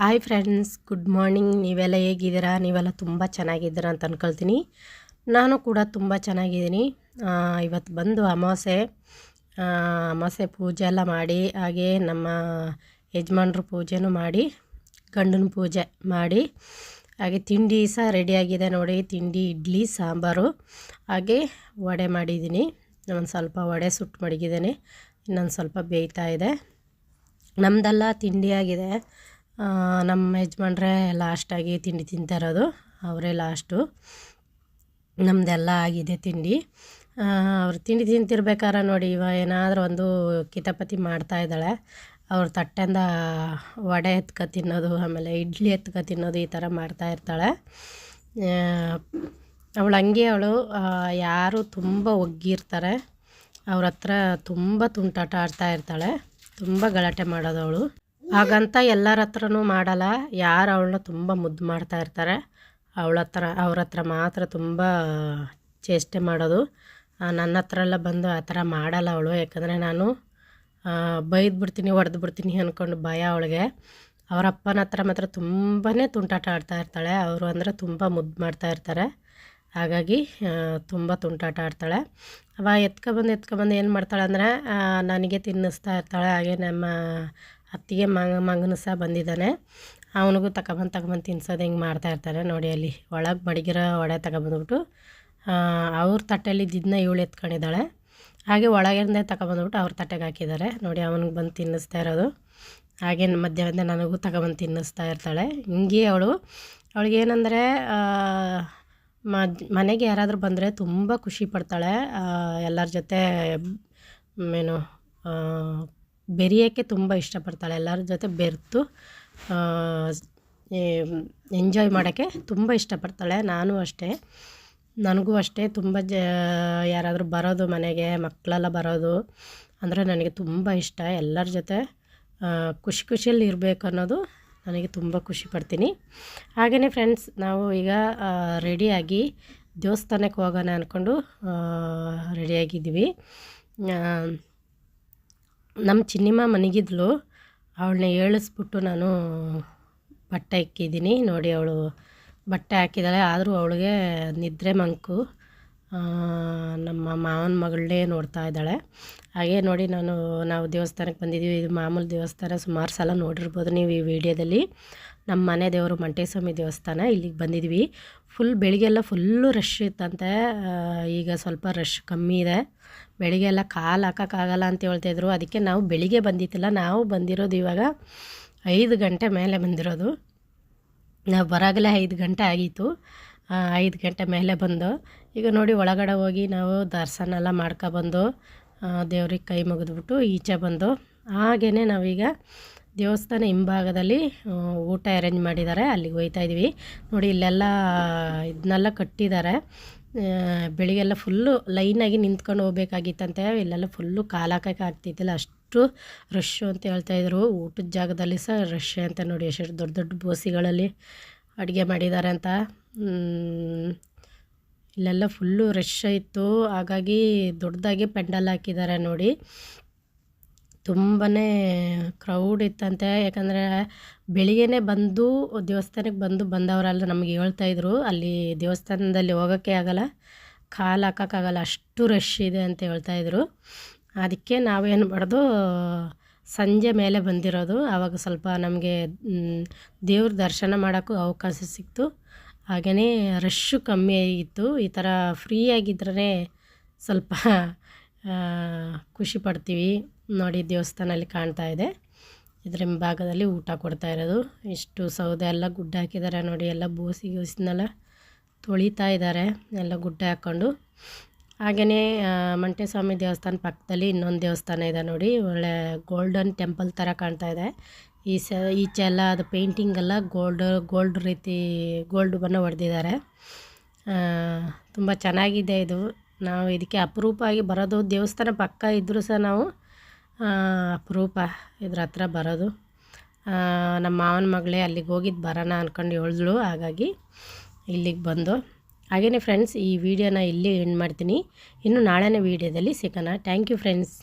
Hi friends good morning ನೀವೆಲ್ಲ ಹೇಗಿದ್ದೀರಾ? ನೀವೆಲ್ಲ ತುಂಬ ಚೆನ್ನಾಗಿದ್ದೀರಾ ಅಂತ ಅಂದ್ಕೊಳ್ತೀನಿ ನಾನು ಕೂಡ ತುಂಬ ಚೆನ್ನಾಗಿದ್ದೀನಿ. ಇವತ್ತು ಬಂದು ಅಮಾವಾಸ್ಯೆ. ಅಮಾವಾಸೆ ಅಮಾವಾಸ್ಯೆ ಪೂಜೆ ಎಲ್ಲ ಮಾಡಿ ಹಾಗೆ ನಮ್ಮ ಯಜಮಾನ್ರ ಪೂಜೆನೂ ಮಾಡಿ ಗಂಡನ ಪೂಜೆ ಮಾಡಿ ಹಾಗೆ ತಿಂಡಿ ಸಹ ರೆಡಿಯಾಗಿದೆ ನೋಡಿ. ತಿಂಡಿ ಇಡ್ಲಿ ಸಾಂಬಾರು ಹಾಗೆ ವಡೆ ಮಾಡಿದ್ದೀನಿ. ಒಂದು ಸ್ವಲ್ಪ ವಡೆ ಸುಟ್ಟು ಮಡಗಿದ್ದೀನಿ. ಇನ್ನೊಂದು ಸ್ವಲ್ಪ ಬೇಯ್ತಾ ಇದೆ. ನಮ್ಮದೆಲ್ಲ ತಿಂಡಿ ಆಗಿದೆ. ಆ, ನಮ್ಮ ಯಜಮಾನ್ರೇ ಲಾಸ್ಟಾಗಿ ತಿಂಡಿ ತಿಂತಾ ಅವರೇ ಲಾಸ್ಟು. ನಮ್ಮದೆಲ್ಲ ಆಗಿದೆ ತಿಂಡಿ. ಅವ್ರು ತಿಂಡಿ ತಿಂತಿರ್ಬೇಕಾರೆ ನೋಡಿ, ಇವ ಏನಾದರೂ ಒಂದು ಕಿತಪತಿ ಮಾಡ್ತಾ ಇದ್ದಾಳೆ. ಅವ್ರ ತಟ್ಟೆಂದ ವಡೆ ಎತ್ಕೊ ತಿನ್ನೋದು, ಆಮೇಲೆ ಇಡ್ಲಿ ಎತ್ಕೊ ತಿನ್ನೋದು ಈ ಥರ ಮಾಡ್ತಾ ಇರ್ತಾಳೆ. ಅವಳು ಹಂಗೆ ಅವಳು ಯಾರು ತುಂಬ ಒಗ್ಗಿರ್ತಾರೆ. ಅವ್ರ ಹತ್ರ ತುಂಬ ತುಂಟಾಟ ಆಡ್ತಾ ಇರ್ತಾಳೆ. ತುಂಬ ಗಲಾಟೆ ಮಾಡೋದು ಅವಳು. ಹಾಗಂತ ಎಲ್ಲರ ಹತ್ರನೂ ಮಾಡಲ್ಲ. ಯಾರು ಅವಳನ್ನ ತುಂಬ ಮುದ್ದು ಮಾಡ್ತಾ ಇರ್ತಾರೆ. ಅವಳ ಹತ್ರ ಅವ್ರ ಹತ್ರ ಮಾತ್ರ ತುಂಬ ಚೇಷ್ಟೆ ಮಾಡೋದು. ನನ್ನ ಹತ್ರ ಎಲ್ಲ ಬಂದು ಆ ಥರ ಮಾಡಲ್ಲ ಅವಳು. ಯಾಕಂದರೆ ನಾನು ಬೈದು ಬಿಡ್ತೀನಿ, ಹೊಡೆದು ಬಿಡ್ತೀನಿ ಅಂದ್ಕೊಂಡು ಭಯ ಅವಳಿಗೆ. ಅವರ ಅಪ್ಪನ ಹತ್ರ ಮಾತ್ರ ತುಂಬಾ ತುಂಟಾಟ ಆಡ್ತಾ ಇರ್ತಾಳೆ. ಅವರು ಅಂದರೆ ತುಂಬ ಮುದ್ದು ಮಾಡ್ತಾ ಇರ್ತಾರೆ. ಹಾಗಾಗಿ ತುಂಬ ತುಂಟಾಟ ಆಡ್ತಾಳೆ. ಅವ ಎತ್ಕೊಬಂದು ಎತ್ಕೊಬಂದು ಏನು ಮಾಡ್ತಾಳೆ ಅಂದರೆ ನನಗೆ ತಿನ್ನಿಸ್ತಾ ಇರ್ತಾಳೆ. ಹಾಗೆ ನಮ್ಮ ಅತ್ತಿಗೆ ಮಗ ಮಗನೂ ಸಹ ಬಂದಿದ್ದಾನೆ. ಅವನಿಗೂ ತಗೊಬಂದು ತಗೊಬಂದು ತಿನ್ಸೋದು ಹಿಂಗೆ ಮಾಡ್ತಾಯಿರ್ತಾರೆ ನೋಡಿ ಅಲ್ಲಿ. ಒಳಗೆ ಮಡಗಿರೋ ವಡೆ ತಗೊಬಂದ್ಬಿಟ್ಟು ಅವ್ರ ತಟ್ಟೆಯಲ್ಲಿ ಇದ್ದಿದ್ದನ್ನ ಇವಳು ಎತ್ಕೊಂಡಿದ್ದಾಳೆ. ಹಾಗೆ ಒಳಗಿಂದ ತಗೊಬಂದ್ಬಿಟ್ಟು ಅವ್ರ ತಟ್ಟೆಗೆ ಹಾಕಿದ್ದಾರೆ. ನೋಡಿ ಅವನಿಗೆ ಬಂದು ತಿನ್ನಿಸ್ತಾ ಇರೋದು. ಹಾಗೆ ಮಧ್ಯ ಮಧ್ಯ ನನಗೂ ತಗೊಬಂದು ತಿನ್ನಿಸ್ತಾ ಇರ್ತಾಳೆ. ಹಿಂಗೆ ಅವಳು ಅವಳಿಗೇನೆಂದರೆ ಮನೆಗೆ ಯಾರಾದರೂ ಬಂದರೆ ತುಂಬ ಖುಷಿ ಪಡ್ತಾಳೆ. ಎಲ್ಲರ ಜೊತೆ ಏನು ಬೆರೆಯೋಕ್ಕೆ ತುಂಬ ಇಷ್ಟಪಡ್ತಾಳೆ. ಎಲ್ಲರ ಜೊತೆ ಬೆರೆತು ಎಂಜಾಯ್ ಮಾಡೋಕ್ಕೆ ತುಂಬ ಇಷ್ಟಪಡ್ತಾಳೆ. ನಾನು ಅಷ್ಟೇ. ನನಗೂ ಅಷ್ಟೇ. ತುಂಬ ಜ, ಯಾರಾದರೂ ಬರೋದು ಮನೆಗೆ ಮಕ್ಕಳೆಲ್ಲ ಬರೋದು ಅಂದರೆ ನನಗೆ ತುಂಬ ಇಷ್ಟ. ಎಲ್ಲರ ಜೊತೆ ಖುಷಿ ಖುಷಿಯಲ್ಲಿ ಇರಬೇಕು ಅನ್ನೋದು ನನಗೆ ತುಂಬ ಖುಷಿ ಪಡ್ತೀನಿ. ಹಾಗೆಯೇ ಫ್ರೆಂಡ್ಸ್ ನಾವು ಈಗ ರೆಡಿಯಾಗಿ ದೇವಸ್ಥಾನಕ್ಕೆ ಹೋಗೋಣ ಅಂದ್ಕೊಂಡು ರೆಡಿಯಾಗಿದ್ವಿ ನಮ್ಮ ಚಿನ್ನಿಮ್ಮ ಮನೆಗಿದ್ಲು. ಅವಳನ್ನ ಏಳಿಸ್ಬಿಟ್ಟು ನಾನು ಬಟ್ಟೆ ಇಕ್ಕಿದ್ದೀನಿ. ನೋಡಿ ಅವಳು ಬಟ್ಟೆ ಹಾಕಿದ್ದಾಳೆ. ಆದರೂ ಅವಳಿಗೆ ನಿದ್ರೆ ಮಂಕು. ನಮ್ಮ ಮಾವನ ಮಗಳನ್ನೇ ನೋಡ್ತಾ ಇದ್ದಾಳೆ. ಹಾಗೆ ನೋಡಿ ನಾನು, ನಾವು ದೇವಸ್ಥಾನಕ್ಕೆ ಬಂದಿದ್ದೀವಿ. ಇದು ಮಾಮೂಲು ದೇವಸ್ಥಾನ ಸುಮಾರು ಸಲ ನೋಡಿರ್ಬೋದು ನೀವು ಈ ವಿಡಿಯೋದಲ್ಲಿ. ನಮ್ಮ ಮನೆ ದೇವರು ಮಂಟೇಸ್ವಾಮಿ ದೇವಸ್ಥಾನ ಇಲ್ಲಿಗೆ ಬಂದಿದ್ವಿ ಫುಲ್ ಬೆಳಿಗ್ಗೆಲ್ಲ ಫುಲ್ಲು ರಶ್ ಇತ್ತಂತೆ. ಈಗ ಸ್ವಲ್ಪ ರಶ್ ಕಮ್ಮಿ ಇದೆ. ಬೆಳಿಗ್ಗೆ ಎಲ್ಲ ಕಾಲು ಹಾಕೋಕ್ಕಾಗಲ್ಲ ಅಂತ ಹೇಳ್ತಾಯಿದ್ರು ಅದಕ್ಕೆ ನಾವು ಬೆಳಿಗ್ಗೆ ಬಂದಿತ್ತಿಲ್ಲ. ನಾವು ಬಂದಿರೋದು ಇವಾಗ ಐದು ಗಂಟೆ ಮೇಲೆ ಬಂದಿರೋದು. ನಾವು ಬರಾಗಲೇ ಐದು ಗಂಟೆ ಆಗಿತ್ತು. ಐದು ಗಂಟೆ ಮೇಲೆ ಬಂದು. ಈಗ ನೋಡಿ ಒಳಗಡೆ ಹೋಗಿ ನಾವು ದರ್ಶನ ಎಲ್ಲ ಮಾಡ್ಕೊಬಂದು ದೇವ್ರಿಗೆ ಕೈ ಮುಗಿದ್ಬಿಟ್ಟು ಈಚೆ ಬಂದು. ಹಾಗೆಯೇ ನಾವೀಗ ದೇವಸ್ಥಾನ ಹಿಂಭಾಗದಲ್ಲಿ ಊಟ ಅರೇಂಜ್ ಮಾಡಿದ್ದಾರೆ. ಅಲ್ಲಿಗೆ ಹೋಯ್ತಾ ಇದ್ವಿ ನೋಡಿ ಇಲ್ಲೆಲ್ಲ, ಇದನ್ನೆಲ್ಲ ಕಟ್ಟಿದ್ದಾರೆ. ಬೆಳಿಗ್ಗೆಲ್ಲ ಫುಲ್ಲು ಲೈನಾಗಿ ನಿಂತ್ಕೊಂಡು ಹೋಗ್ಬೇಕಾಗಿತ್ತಂತೆ. ಇಲ್ಲೆಲ್ಲ ಫುಲ್ಲು ಕಾಲು ಹಾಕಕ್ಕೆ ಆಗ್ತಿದ್ದಿಲ್ಲ. ಅಷ್ಟು ರಶ್ಶು ಅಂತ ಹೇಳ್ತಾಯಿದ್ರು ಊಟದ ಜಾಗದಲ್ಲಿ ಸಹ ರಶ್ ಅಂತ ನೋಡಿ ಎಷ್ಟು ದೊಡ್ಡ ದೊಡ್ಡ ಬೋಸಿಗಳಲ್ಲಿ. ಅಡುಗೆ ಮಾಡಿದ್ದಾರೆ ಅಂತ. ಇಲ್ಲೆಲ್ಲ ಫುಲ್ಲು ರಶ್ ಇತ್ತು ಹಾಗಾಗಿ ದೊಡ್ಡದಾಗಿ ಪೆಂಡಲ್ ಹಾಕಿದ್ದಾರೆ ನೋಡಿ. ತುಂಬಾ ಕ್ರೌಡ್ ಇತ್ತಂತೆ. ಯಾಕಂದರೆ ಬೆಳಿಗ್ಗೆ ಬಂದು, ದೇವಸ್ಥಾನಕ್ಕೆ ಬಂದು ಬಂದವರೆಲ್ಲ ನಮಗೆ ಹೇಳ್ತಾಯಿದ್ರು ಅಲ್ಲಿ ದೇವಸ್ಥಾನದಲ್ಲಿ ಹೋಗೋಕ್ಕೆ ಆಗಲ್ಲ, ಕಾಲು ಹಾಕೋಕ್ಕಾಗಲ್ಲ. ಅಷ್ಟು ರಶ್ ಇದೆ ಅಂತ ಹೇಳ್ತಾಯಿದ್ರು ಅದಕ್ಕೆ ನಾವೇನು ಮಾಡೋದು ಸಂಜೆ ಮೇಲೆ ಬಂದಿರೋದು. ಆವಾಗ ಸ್ವಲ್ಪ ನಮಗೆ ದೇವ್ರ ದರ್ಶನ ಮಾಡೋಕ್ಕೂ ಅವಕಾಶ ಸಿಕ್ತು. ಹಾಗೆಯೇ ರಶ್ಶು ಕಮ್ಮಿ ಆಗಿತ್ತು. ಈ ಥರ ಫ್ರೀ ಆಗಿದ್ರೇ ಸ್ವಲ್ಪ ಖುಷಿ ಪಡ್ತೀವಿ. ನೋಡಿ ದೇವಸ್ಥಾನಲ್ಲಿ ಕಾಣ್ತಾ ಇದೆ. ಇದ್ರ ಹಿಂಭಾಗದಲ್ಲಿ ಊಟ ಕೊಡ್ತಾ ಇರೋದು. ಇಷ್ಟು ಸೌದೆ ಎಲ್ಲ ಗುಡ್ಡ ಹಾಕಿದ್ದಾರೆ ನೋಡಿ. ಎಲ್ಲ ಬೋಸಿ ಗೋಸಿನೆಲ್ಲ ತೊಳಿತಾ ಇದ್ದಾರೆ ಎಲ್ಲ ಗುಡ್ಡ ಹಾಕ್ಕೊಂಡು ಹಾಗೆಯೇ ಮಂಟೇಸ್ವಾಮಿ ದೇವಸ್ಥಾನ ಪಕ್ಕದಲ್ಲಿ ಇನ್ನೊಂದು ದೇವಸ್ಥಾನ ಇದೆ ನೋಡಿ. ಒಳ್ಳೆ ಗೋಲ್ಡನ್ ಟೆಂಪಲ್ ಥರ ಕಾಣ್ತಾ ಇದೆ. ಈ ಸ, ಈಚೆ ಎಲ್ಲ ಅದು ಪೇಂಟಿಂಗ್ ಎಲ್ಲ ಗೋಲ್ಡ್ ಗೋಲ್ಡ್ ರೀತಿ ಗೋಲ್ಡ್ ಬಣ್ಣ ಹೊಡೆದಿದ್ದಾರೆ. ತುಂಬ ಚೆನ್ನಾಗಿದೆ ಇದು. ನಾವು ಇದಕ್ಕೆ ಅಪರೂಪ ಆಗಿ ಬರೋದು ದೇವಸ್ಥಾನ ಪಕ್ಕ ಇದ್ದರೂ ಸಹ ನಾವು ಅಪರೂಪ ಇದ್ರ ಹತ್ರ ಬರೋದು. ನಮ್ಮ ಮಾವನ ಮಗಳೇ ಅಲ್ಲಿಗೆ ಹೋಗಿದ್ದು ಬರೋಣ ಅಂದ್ಕೊಂಡು ಹೇಳಿದ್ಳು. ಹಾಗಾಗಿ ಇಲ್ಲಿಗೆ ಬಂದು ಹಾಗೆಯೇ ಫ್ರೆಂಡ್ಸ್ ಈ ವಿಡಿಯೋನ ಇಲ್ಲಿ ಎಂಡ್ ಮಾಡ್ತೀನಿ. ಇನ್ನು ನಾಳೆನೇ ವೀಡಿಯೋದಲ್ಲಿ ಸಿಗೋಣ. Thank you friends